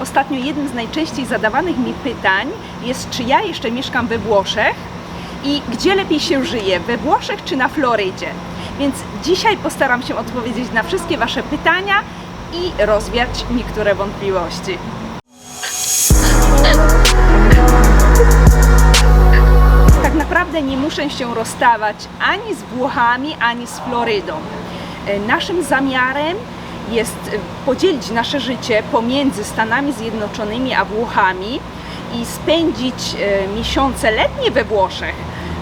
Ostatnio jednym z najczęściej zadawanych mi pytań jest, czy ja jeszcze mieszkam we Włoszech i gdzie lepiej się żyje, we Włoszech czy na Florydzie. Więc dzisiaj postaram się odpowiedzieć na wszystkie Wasze pytania i rozwiać niektóre wątpliwości. Tak naprawdę nie muszę się rozstawać ani z Włochami, ani z Florydą. E, Naszym zamiarem jest e, podzielić nasze życie pomiędzy Stanami Zjednoczonymi a Włochami i spędzić e, miesiące letnie we Włoszech.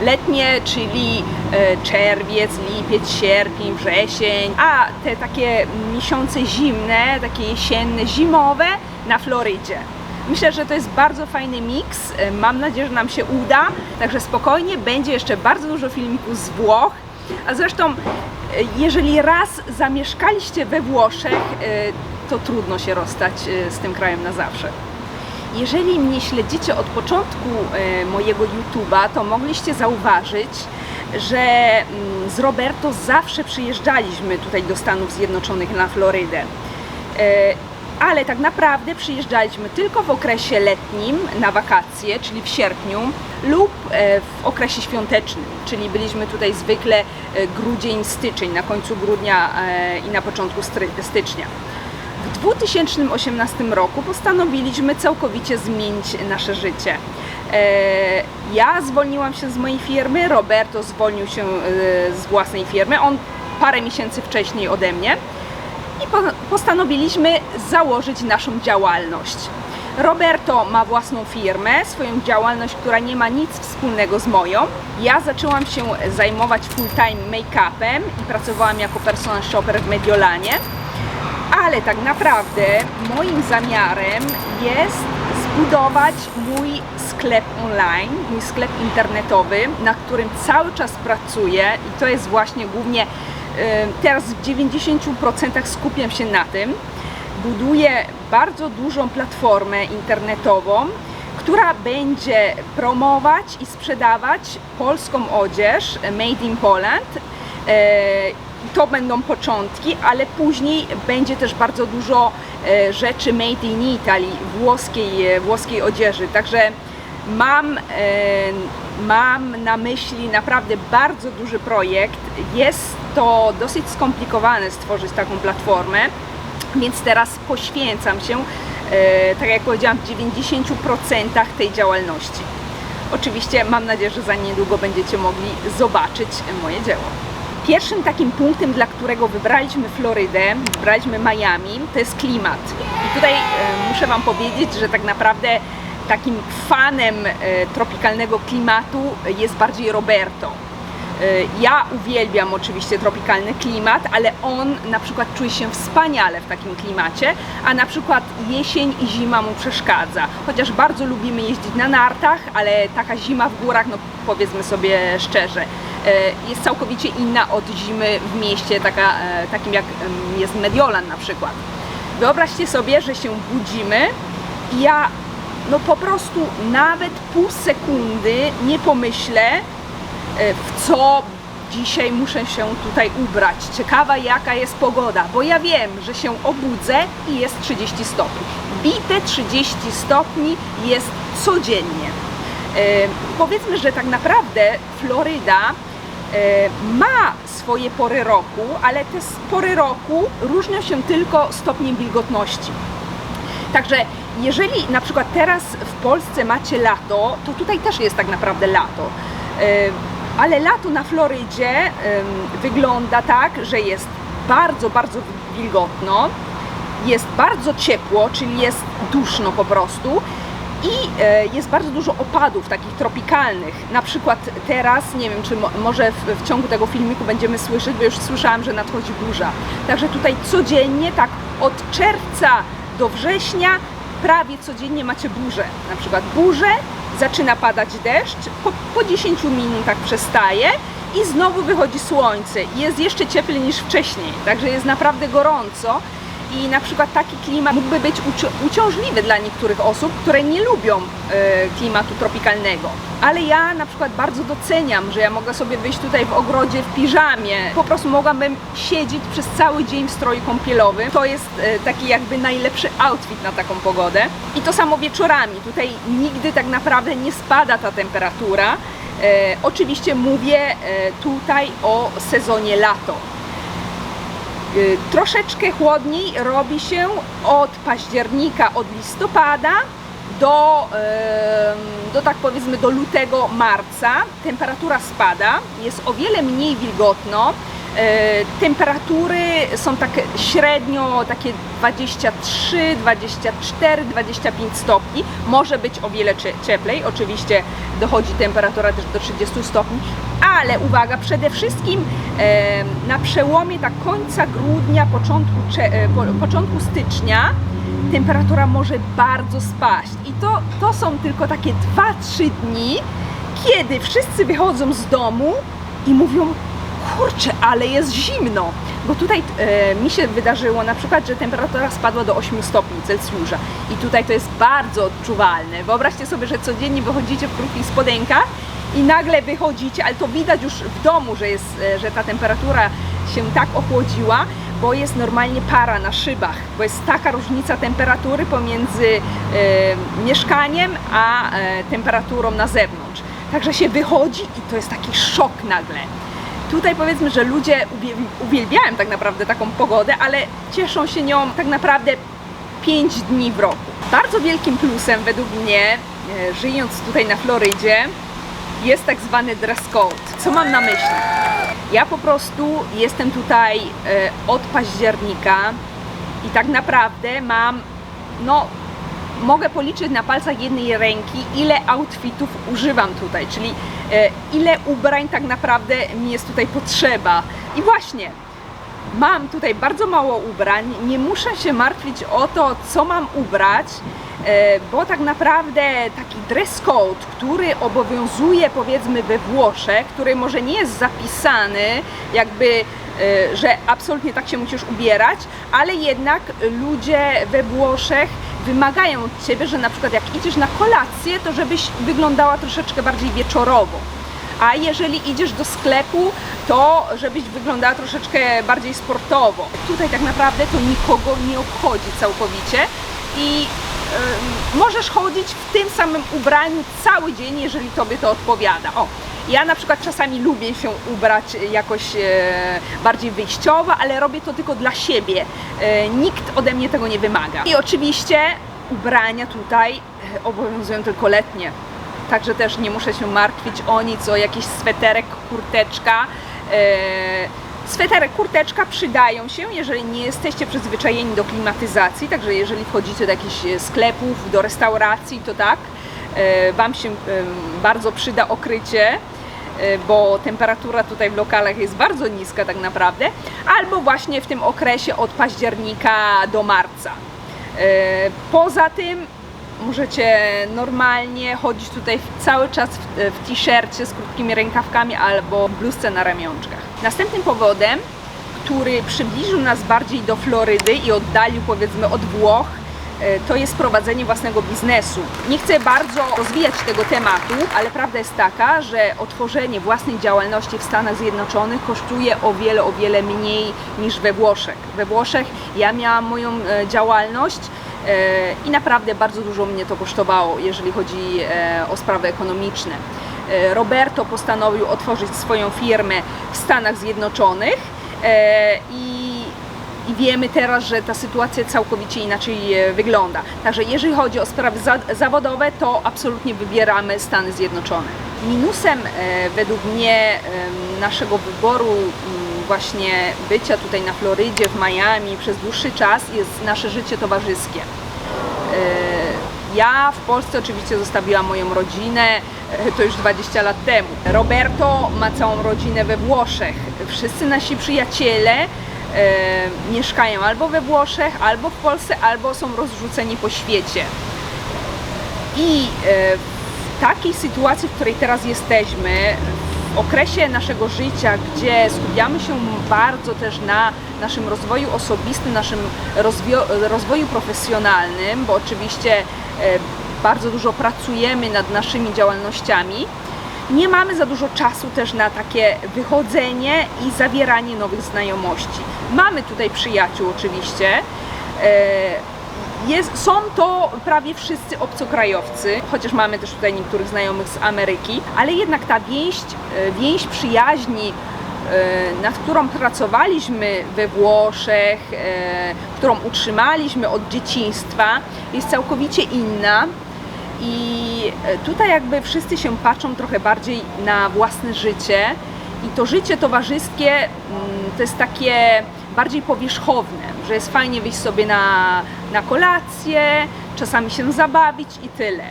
Letnie, czyli e, czerwiec, lipiec, sierpień, wrzesień, a te takie miesiące zimne, takie jesienne, zimowe na Florydzie. Myślę, że to jest bardzo fajny miks. Mam nadzieję, że nam się uda. Także spokojnie, będzie jeszcze bardzo dużo filmików z Włoch. A zresztą, e, jeżeli raz zamieszkaliście we Włoszech, e, to trudno się rozstać e, z tym krajem na zawsze. Jeżeli mnie śledzicie od początku mojego YouTube'a, to mogliście zauważyć, że mm, z Roberto zawsze przyjeżdżaliśmy tutaj do Stanów Zjednoczonych na Florydę. Ale tak naprawdę przyjeżdżaliśmy tylko w okresie letnim na wakacje, czyli w sierpniu, lub e, w okresie świątecznym, czyli byliśmy tutaj zwykle e, grudzień, styczeń, na końcu grudnia e, i na początku stycznia. W 2018 roku postanowiliśmy całkowicie zmienić nasze życie. Ja zwolniłam się z mojej firmy, Roberto zwolnił się z własnej firmy, on parę miesięcy wcześniej ode mnie postanowiliśmy założyć naszą działalność. Roberto ma własną firmę, swoją działalność, która nie ma nic wspólnego z moją. Ja zaczęłam się zajmować full-time make-upem i pracowałam jako personal shopper w Mediolanie. Ale tak naprawdę moim zamiarem jest zbudować mój sklep online, mój sklep internetowy, na którym cały czas pracuję i to jest właśnie głównie teraz w 90% skupiam się na tym. Buduję bardzo dużą platformę internetową, która będzie promować i sprzedawać polską odzież made in Poland. I To będą początki, ale później będzie też bardzo dużo e, rzeczy made in Italy, włoskiej, e, włoskiej odzieży. Także mam, e, mam na myśli naprawdę bardzo duży projekt. Jest to dosyć skomplikowane stworzyć taką platformę, więc teraz poświęcam się, e, tak jak powiedziałam, w 90% tej działalności. Oczywiście mam nadzieję, że za niedługo będziecie mogli zobaczyć moje dzieło. Pierwszym takim punktem, dla którego wybraliśmy Florydę, wybraliśmy Miami, to jest klimat. I tutaj e, muszę Wam powiedzieć, że tak naprawdę takim fanem e, tropikalnego klimatu jest bardziej Roberto. E, Ja uwielbiam oczywiście tropikalny klimat, ale on na przykład czuje się wspaniale w takim klimacie, a na przykład jesień i zima mu przeszkadza. Chociaż bardzo lubimy jeździć na nartach, ale taka zima w górach, no powiedzmy sobie szczerze, e, jest całkowicie inna od zimy w mieście, taka, takim jak jest Mediolan na przykład. Wyobraźcie sobie, że się budzimy i ja no po prostu nawet pół sekundy nie pomyślę, e, w co dzisiaj muszę się tutaj ubrać. Ciekawa jaka jest pogoda, bo ja wiem, że się obudzę i jest 30 stopni. Bite 30 stopni jest codziennie. E, powiedzmy, że tak naprawdę Floryda e, ma swoje pory roku, ale te pory roku różnią się tylko stopniem wilgotności. Także jeżeli na przykład teraz w Polsce macie lato, to tutaj też jest tak naprawdę lato. Ale lato na Florydzie wygląda tak, że jest bardzo, bardzo wilgotno, jest bardzo ciepło, czyli jest duszno po prostu i e, jest bardzo dużo opadów takich tropikalnych. Na przykład teraz, nie wiem, czy mo może w, w ciągu tego filmiku będziemy słyszeć, bo już słyszałam, że nadchodzi burza. Także tutaj codziennie, tak od czerwca do września, prawie codziennie macie burzę. Na przykład burzę, zaczyna padać deszcz, po, po 10 minutach przestaje i znowu wychodzi słońce. Jest jeszcze cieplej niż wcześniej, także jest naprawdę gorąco. I na przykład taki klimat mógłby być uci- uciążliwy dla niektórych osób, które nie lubią e, klimatu tropikalnego. Ale ja na przykład bardzo doceniam, że ja mogę sobie wyjść tutaj w ogrodzie w piżamie. Po prostu mogłabym siedzieć przez cały dzień w stroju kąpielowym. To jest e, taki jakby najlepszy outfit na taką pogodę. I to samo wieczorami. Tutaj nigdy tak naprawdę nie spada ta temperatura. E, oczywiście mówię e, tutaj o sezonie lato. Y, Troszeczkę chłodniej robi się od października, od listopada do, do tak powiedzmy do lutego, marca. Temperatura spada, jest o wiele mniej wilgotno. E, Temperatury są tak średnio takie 23, 24, 25 stopni. Może być o wiele cie- cieplej. Oczywiście dochodzi temperatura też do 30 stopni, ale uwaga, przede wszystkim e, na przełomie tak końca grudnia, początku, e, po, początku stycznia temperatura może bardzo spaść. I to, to są tylko takie 2-3 dni, kiedy wszyscy wychodzą z domu i mówią, kurczę, ale jest zimno. Bo tutaj e, mi się wydarzyło na przykład, że temperatura spadła do 8 stopni Celsjusza i tutaj to jest bardzo odczuwalne. Wyobraźcie sobie, że codziennie wychodzicie w krótkich spodenkach i nagle wychodzicie, ale to widać już w domu, że, jest, e, że ta temperatura się tak ochłodziła, bo jest normalnie para na szybach, bo jest taka różnica temperatury pomiędzy e, mieszkaniem a e, temperaturą na zewnątrz. Także się wychodzi i to jest taki szok nagle. Tutaj powiedzmy, że ludzie uwie- uwielbiają tak naprawdę taką pogodę, ale cieszą się nią tak naprawdę 5 dni w roku. Bardzo wielkim plusem według mnie, e, żyjąc tutaj na Florydzie, jest tak zwany dress code. Co mam na myśli? Ja po prostu jestem tutaj e, od października i tak naprawdę mam, no, mogę policzyć na palcach jednej ręki, ile outfitów używam tutaj, czyli e, ile ubrań tak naprawdę mi jest tutaj potrzeba. I właśnie, mam tutaj bardzo mało ubrań, nie muszę się martwić o to, co mam ubrać, e, bo tak naprawdę taki dress code, który obowiązuje powiedzmy we Włoszech, który może nie jest zapisany jakby że absolutnie tak się musisz ubierać, ale jednak ludzie we Włoszech wymagają od Ciebie, że na przykład jak idziesz na kolację, to żebyś wyglądała troszeczkę bardziej wieczorowo. A jeżeli idziesz do sklepu, to żebyś wyglądała troszeczkę bardziej sportowo. Tutaj tak naprawdę to nikogo nie obchodzi całkowicie i możesz chodzić w tym samym ubraniu cały dzień, jeżeli tobie to odpowiada. O, ja na przykład czasami lubię się ubrać jakoś e, bardziej wyjściowo, ale robię to tylko dla siebie. E, nikt ode mnie tego nie wymaga. I oczywiście ubrania tutaj e, obowiązują tylko letnie. Także też nie muszę się martwić o nic, o jakiś sweterek, kurteczka. Sweterek, kurteczka przydają się, jeżeli nie jesteście przyzwyczajeni do klimatyzacji, także jeżeli wchodzicie do jakichś e, sklepów, do restauracji, to tak, e, Wam się e, bardzo przyda okrycie, bo temperatura tutaj w lokalach jest bardzo niska tak naprawdę, albo właśnie w tym okresie od października do marca. Poza tym możecie normalnie chodzić tutaj cały czas w, w t-shircie z krótkimi rękawkami albo bluzce na ramionczkach. Następnym powodem, który przybliżył nas bardziej do Florydy i oddalił powiedzmy od Włoch, e, to jest prowadzenie własnego biznesu. Nie chcę bardzo rozwijać tego tematu, ale prawda jest taka, że otworzenie własnej działalności w Stanach Zjednoczonych kosztuje o wiele, o wiele mniej niż we Włoszech. We Włoszech ja miałam moją e, działalność i naprawdę bardzo dużo mnie to kosztowało, jeżeli chodzi e, o sprawy ekonomiczne. E, Roberto postanowił otworzyć swoją firmę w Stanach Zjednoczonych e, i i wiemy teraz, że ta sytuacja całkowicie inaczej e, wygląda. Także jeżeli chodzi o sprawy za zawodowe, to absolutnie wybieramy Stany Zjednoczone. Minusem e, według mnie em, naszego wyboru m, właśnie bycia tutaj na Florydzie, w Miami przez dłuższy czas jest nasze życie towarzyskie. E, Ja w Polsce oczywiście zostawiłam moją rodzinę, e, to już 20 lat temu. Roberto ma całą rodzinę we Włoszech. Wszyscy nasi przyjaciele e, mieszkają albo we Włoszech, albo w Polsce, albo są rozrzuceni po świecie. I w takiej sytuacji, w której teraz jesteśmy, okresie naszego życia, gdzie skupiamy się bardzo też na naszym rozwoju osobistym, naszym rozwoju profesjonalnym, bo oczywiście e, bardzo dużo pracujemy nad naszymi działalnościami, nie mamy za dużo czasu też na takie wychodzenie i zawieranie nowych znajomości. Mamy tutaj przyjaciół oczywiście. Jest, są to prawie wszyscy obcokrajowcy, chociaż mamy też tutaj niektórych znajomych z Ameryki, ale jednak ta więź, e, więź przyjaźni, e, nad którą pracowaliśmy we Włoszech, e, którą utrzymaliśmy od dzieciństwa, jest całkowicie inna. I tutaj jakby wszyscy się patrzą trochę bardziej na własne życie i to życie towarzyskie mm, to jest takie bardziej powierzchowne, że jest fajnie wyjść sobie na, na kolację, czasami się zabawić i tyle.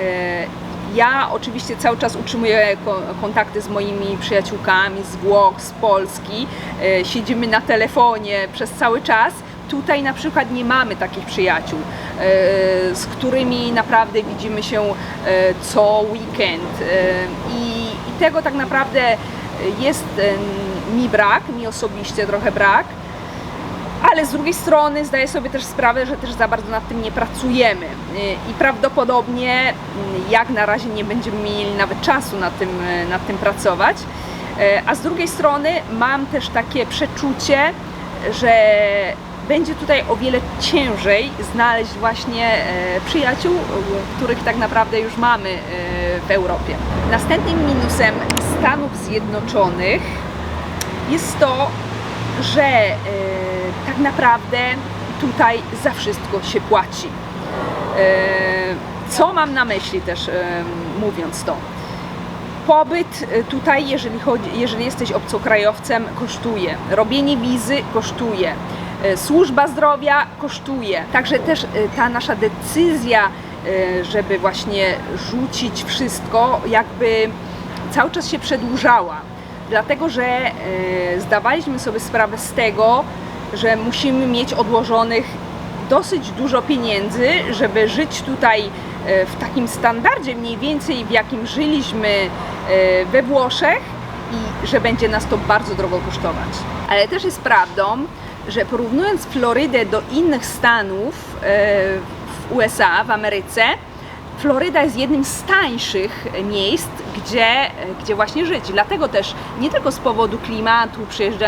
E, Ja oczywiście cały czas utrzymuję ko- kontakty z moimi przyjaciółkami z Włoch, z Polski. E, Siedzimy na telefonie przez cały czas. Tutaj na przykład nie mamy takich przyjaciół, e, z którymi naprawdę widzimy się co weekend. I, I tego tak naprawdę jest mi brak, mi osobiście trochę brak. Ale z drugiej strony zdaję sobie też sprawę, że też za bardzo nad tym nie pracujemy Y, i prawdopodobnie mm, jak na razie nie będziemy mieli nawet czasu nad tym, y, nad tym pracować. Y, A z drugiej strony mam też takie przeczucie, że będzie tutaj o wiele ciężej znaleźć właśnie przyjaciół, których tak naprawdę już mamy w Europie. Następnym minusem Stanów Zjednoczonych jest to, że tak naprawdę tutaj za wszystko się płaci. E, co mam na myśli też e, mówiąc to? Pobyt e, tutaj, jeżeli, chodzi, jeżeli jesteś obcokrajowcem, kosztuje. Robienie wizy kosztuje. Służba zdrowia kosztuje. Także też ta nasza decyzja, żeby właśnie rzucić wszystko, jakby cały czas się przedłużała. Dlatego, że zdawaliśmy sobie sprawę z tego, że musimy mieć odłożonych dosyć dużo pieniędzy, żeby żyć tutaj e, w takim standardzie mniej więcej, w jakim żyliśmy e, we Włoszech i że będzie nas to bardzo drogo kosztować. Ale też jest prawdą, że porównując Florydę do innych stanów e, w USA, w Ameryce, Floryda jest jednym z tańszych miejsc, gdzie, gdzie właśnie żyć. Dlatego też nie tylko z powodu klimatu przyjeżdża,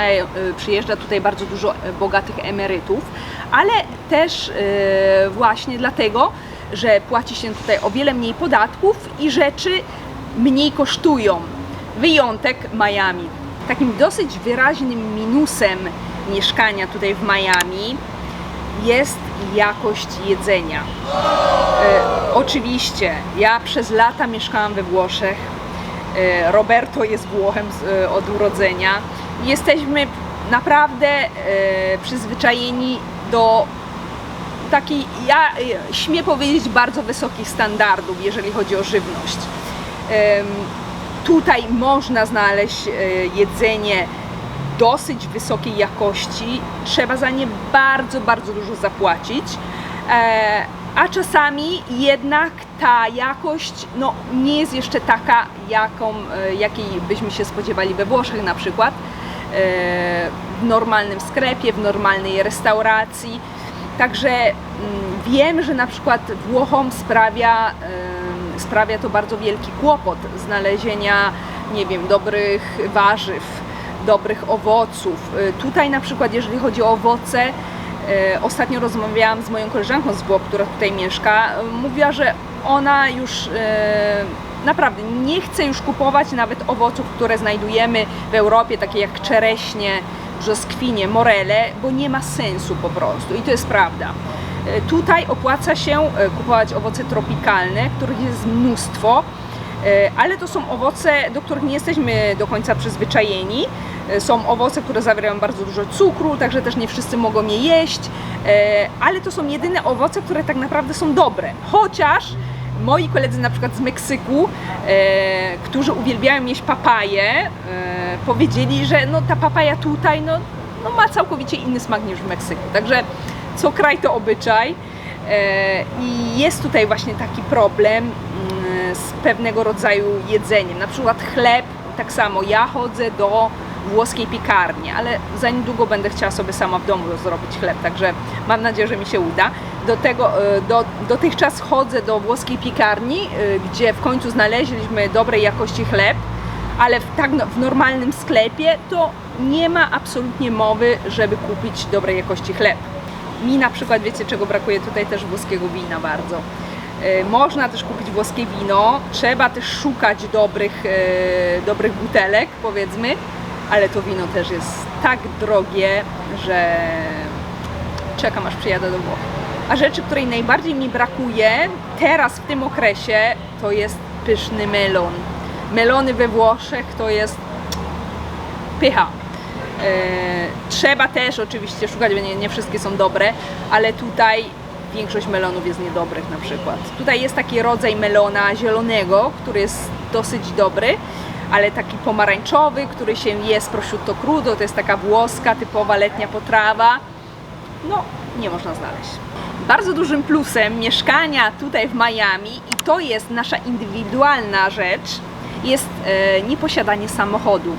przyjeżdża tutaj bardzo dużo bogatych emerytów, ale też e, właśnie dlatego, że płaci się tutaj o wiele mniej podatków i rzeczy mniej kosztują. Wyjątek Miami. Takim dosyć wyraźnym minusem mieszkania tutaj w Miami jest jakość jedzenia. E, oczywiście, ja przez lata mieszkałam we Włoszech. E, Roberto jest Włochem z, e, od urodzenia. Jesteśmy naprawdę e, przyzwyczajeni do takiej, ja e, śmiem powiedzieć, bardzo wysokich standardów, jeżeli chodzi o żywność. Em, Tutaj można znaleźć e, jedzenie dosyć wysokiej jakości, trzeba za nie bardzo, bardzo dużo zapłacić. E, a czasami jednak ta jakość no, nie jest jeszcze taka, jaką, e, jakiej byśmy się spodziewali we Włoszech na przykład. E, w normalnym sklepie, w normalnej restauracji. Także mm, wiem, że na przykład Włochom sprawia, em, sprawia to bardzo wielki kłopot znalezienia, nie wiem, dobrych warzyw, dobrych owoców. Y, Tutaj na przykład, jeżeli chodzi o owoce, y, ostatnio rozmawiałam z moją koleżanką z Włoch, która tutaj mieszka. Mówiła, że ona już y, naprawdę nie chce już kupować nawet owoców, które znajdujemy w Europie, takie jak czereśnie, brzoskwinie, morele, bo nie ma sensu po prostu i to jest prawda. Tutaj opłaca się kupować owoce tropikalne, których jest mnóstwo, ale to są owoce, do których nie jesteśmy do końca przyzwyczajeni. E, Są owoce, które zawierają bardzo dużo cukru, także też nie wszyscy mogą je jeść, E, ale to są jedyne owoce, które tak naprawdę są dobre. Chociaż moi koledzy na przykład z Meksyku, e, którzy uwielbiają jeść papaję, e, powiedzieli, że no, ta papaja tutaj no, no, ma całkowicie inny smak niż w Meksyku. Także co kraj to obyczaj. E, I jest tutaj właśnie taki problem z pewnego rodzaju jedzeniem. Na przykład chleb tak samo ja chodzę do włoskiej piekarni, ale za niedługo będę chciała sobie sama w domu zrobić chleb, także mam nadzieję, że mi się uda. Do tego, e, do, dotychczas chodzę do włoskiej piekarni, e, gdzie w końcu znaleźliśmy dobrej jakości chleb, ale w, tak no- w normalnym sklepie to nie ma absolutnie mowy, żeby kupić dobrej jakości chleb. Mi na przykład, wiecie czego brakuje tutaj też włoskiego wina bardzo. E, Można też kupić włoskie wino, trzeba też szukać dobrych, e, dobrych butelek, powiedzmy, ale to wino też jest tak drogie, że czekam aż przyjadę do Włoch. A rzeczy, której najbardziej mi brakuje teraz w tym okresie, to jest pyszny melon. Melony we Włoszech to jest pycha. E, trzeba też oczywiście szukać, bo nie, nie wszystkie są dobre, ale tutaj większość melonów jest niedobrych na przykład. Tutaj jest taki rodzaj melona zielonego, który jest dosyć dobry, ale taki pomarańczowy, który się je z prosciutto crudo, to jest taka włoska, typowa letnia potrawa, no nie można znaleźć. Bardzo dużym plusem mieszkania tutaj w Miami i to jest nasza indywidualna rzecz, jest e, nieposiadanie samochodu.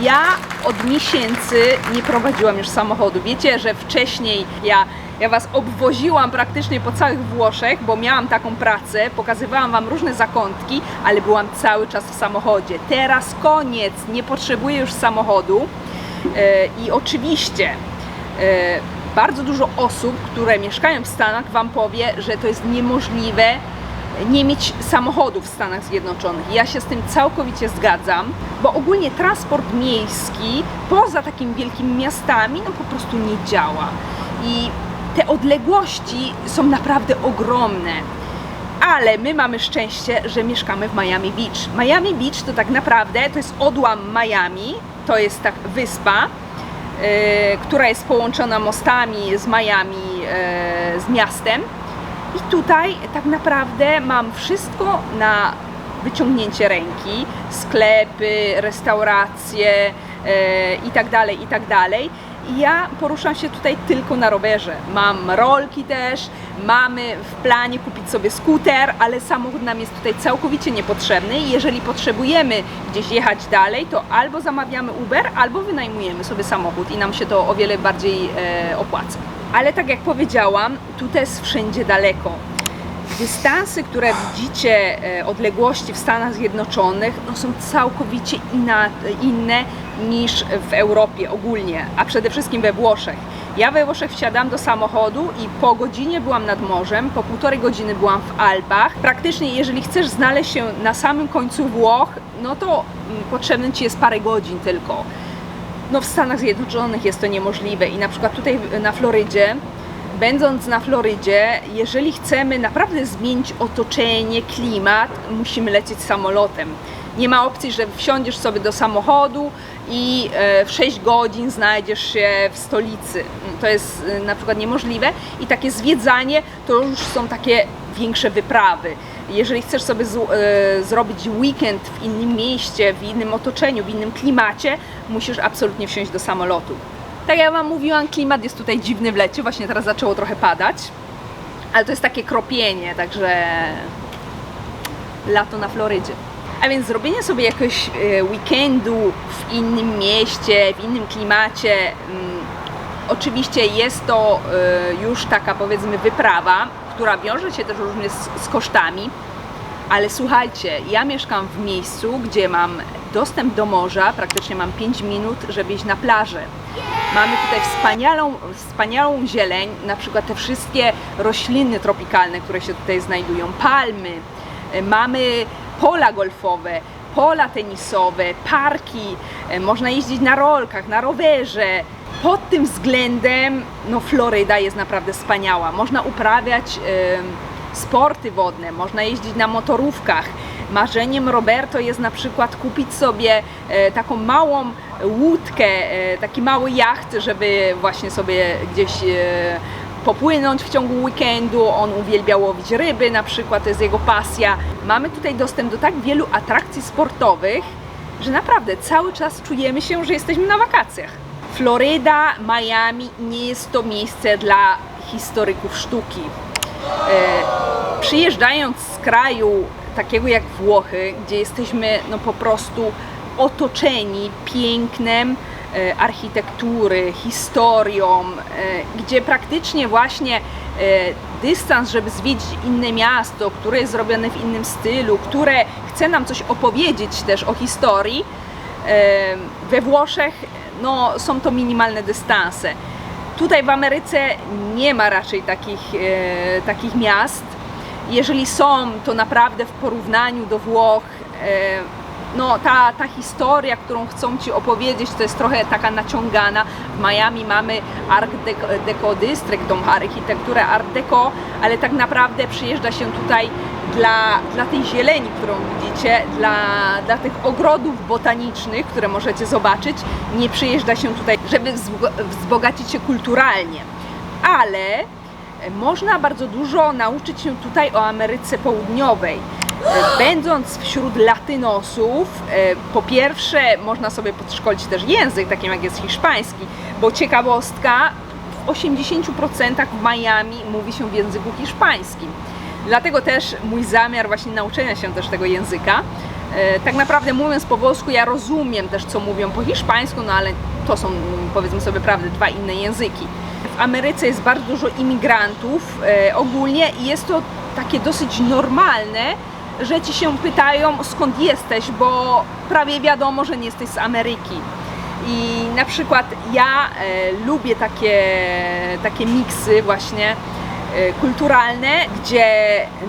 Ja od miesięcy nie prowadziłam już samochodu. Wiecie, że wcześniej ja, ja Was obwoziłam praktycznie po całych Włoszech, bo miałam taką pracę, pokazywałam Wam różne zakątki, ale byłam cały czas w samochodzie. Teraz koniec, nie potrzebuję już samochodu e, i oczywiście e, bardzo dużo osób, które mieszkają w Stanach, Wam powie, że to jest niemożliwe nie mieć samochodu w Stanach Zjednoczonych. Ja się z tym całkowicie zgadzam, bo ogólnie transport miejski poza takimi wielkimi miastami no po prostu nie działa. I te odległości są naprawdę ogromne. Ale my mamy szczęście, że mieszkamy w Miami Beach. Miami Beach to tak naprawdę to jest odłam Miami, to jest tak wyspa, e, która jest połączona mostami z Miami, e, z miastem. I tutaj tak naprawdę mam wszystko na wyciągnięcie ręki. Sklepy, restauracje e, i tak dalej, i tak ja poruszam się tutaj tylko na rowerze. Mam rolki też, mamy w planie kupić sobie skuter, ale samochód nam jest tutaj całkowicie niepotrzebny. Jeżeli potrzebujemy gdzieś jechać dalej, to albo zamawiamy Uber, albo wynajmujemy sobie samochód i nam się to o wiele bardziej e, opłaca. Ale tak jak powiedziałam, tutaj jest wszędzie daleko. Dystanse, które widzicie, e, odległości w Stanach Zjednoczonych, no są całkowicie inna, inne niż w Europie ogólnie, a przede wszystkim we Włoszech. Ja we Włoszech wsiadam do samochodu i po godzinie byłam nad morzem, po półtorej godziny byłam w Alpach. Praktycznie, jeżeli chcesz znaleźć się na samym końcu Włoch, no to mm, potrzebne ci jest parę godzin tylko. No w Stanach Zjednoczonych jest to niemożliwe i na przykład tutaj na Florydzie, będąc na Florydzie, jeżeli chcemy naprawdę zmienić otoczenie, klimat, musimy lecieć samolotem. Nie ma opcji, że wsiądziesz sobie do samochodu i e, w 6 godzin znajdziesz się w stolicy. To jest e, na przykład niemożliwe i takie zwiedzanie to już są takie większe wyprawy. Jeżeli chcesz sobie z, e, zrobić weekend w innym mieście, w innym otoczeniu, w innym klimacie, musisz absolutnie wsiąść do samolotu. Tak jak Wam mówiłam, klimat jest tutaj dziwny w lecie, właśnie teraz zaczęło trochę padać, ale to jest takie kropienie, także lato na Florydzie. A więc zrobienie sobie jakiegoś e, weekendu w innym mieście, w innym klimacie, mm, oczywiście jest to e, już taka powiedzmy wyprawa, która wiąże się też różnie z, z kosztami, ale słuchajcie, ja mieszkam w miejscu, gdzie mam dostęp do morza, praktycznie mam 5 minut, żeby iść na plażę. Mamy tutaj wspaniałą, wspaniałą zieleń, na przykład te wszystkie rośliny tropikalne, które się tutaj znajdują, palmy, e, mamy pola golfowe, pola tenisowe, parki, e, można jeździć na rolkach, na rowerze. Pod tym względem, no Floryda jest naprawdę wspaniała. Można uprawiać em, sporty wodne, można jeździć na motorówkach. Marzeniem Roberto jest na przykład kupić sobie e, taką małą łódkę, e, taki mały jacht, żeby właśnie sobie gdzieś e, popłynąć w ciągu weekendu. On uwielbia łowić ryby, na przykład to jest jego pasja. Mamy tutaj dostęp do tak wielu atrakcji sportowych, że naprawdę cały czas czujemy się, że jesteśmy na wakacjach. Floryda, Miami nie jest to miejsce dla historyków sztuki. E, przyjeżdżając z kraju takiego jak Włochy, gdzie jesteśmy no po prostu otoczeni pięknem e, architektury, historią, e, gdzie praktycznie właśnie e, dystans, żeby zwiedzić inne miasto, które jest zrobione w innym stylu, które chce nam coś opowiedzieć też o historii, e, we Włoszech no, są to minimalne dystanse. Tutaj w Ameryce nie ma raczej takich, e, takich miast. Jeżeli są, to naprawdę w porównaniu do Włoch, e, no ta, ta historia, którą chcą Ci opowiedzieć, to jest trochę taka naciągana. W Miami mamy Art Deco, District, tą architekturę Art Deco, ale tak naprawdę przyjeżdża się tutaj dla, dla tej zieleni, którą widzicie, dla, dla tych ogrodów botanicznych, które możecie zobaczyć. Nie przyjeżdża się tutaj, żeby wzbo- wzbogacić się kulturalnie, ale e, można bardzo dużo nauczyć się tutaj o Ameryce Południowej. E, Będąc wśród latynosów, e, po pierwsze można sobie podszkolić też język, takim jak jest hiszpański, bo ciekawostka, w 80% w Miami mówi się w języku hiszpańskim. Dlatego też mój zamiar właśnie nauczenia się też tego języka. E, Tak naprawdę mówiąc po włosku, ja rozumiem też co mówią po hiszpańsku, no ale to są powiedzmy sobie prawdę dwa inne języki. W Ameryce jest bardzo dużo imigrantów e, ogólnie i jest to takie dosyć normalne, że ci się pytają skąd jesteś, bo prawie wiadomo, że nie jesteś z Ameryki. I na przykład ja e, lubię takie, takie miksy właśnie kulturalne, gdzie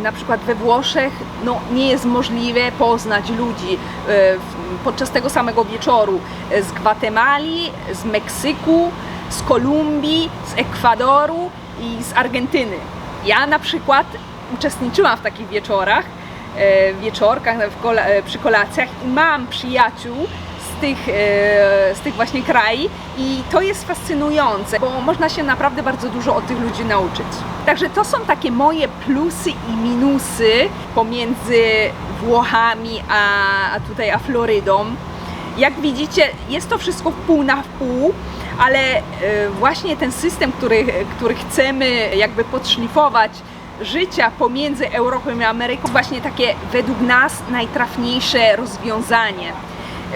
na przykład we Włoszech no, nie jest możliwe poznać ludzi e, podczas tego samego wieczoru e, z Gwatemali, z Meksyku, z Kolumbii, z Ekwadoru i z Argentyny. Ja na przykład uczestniczyłam w takich wieczorach, e, wieczorkach e, przy kolacjach i mam przyjaciół z tych, e, z tych właśnie krajów i to jest fascynujące, bo można się naprawdę bardzo dużo od tych ludzi nauczyć. Także to są takie moje plusy i minusy pomiędzy Włochami a, tutaj a Florydą. Jak widzicie, jest to wszystko pół na pół, ale e, właśnie ten system, który, który chcemy jakby podszlifować życia pomiędzy Europą i Ameryką, właśnie takie według nas najtrafniejsze rozwiązanie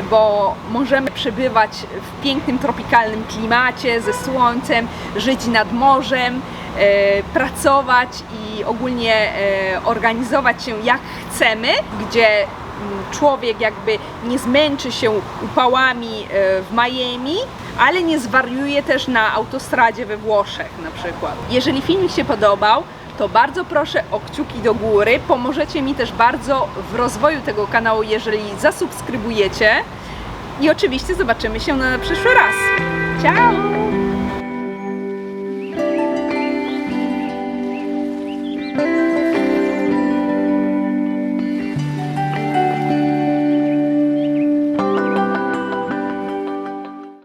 bo możemy przebywać w pięknym tropikalnym klimacie ze słońcem, żyć nad morzem, e, pracować i ogólnie e, organizować się jak chcemy, gdzie mm, człowiek jakby nie zmęczy się upałami e, w Miami, ale nie zwariuje też na autostradzie we Włoszech na przykład. Jeżeli filmik się podobał, to bardzo proszę o kciuki do góry. Pomożecie mi też bardzo w rozwoju tego kanału, jeżeli zasubskrybujecie. I oczywiście zobaczymy się na przyszły raz. Ciao!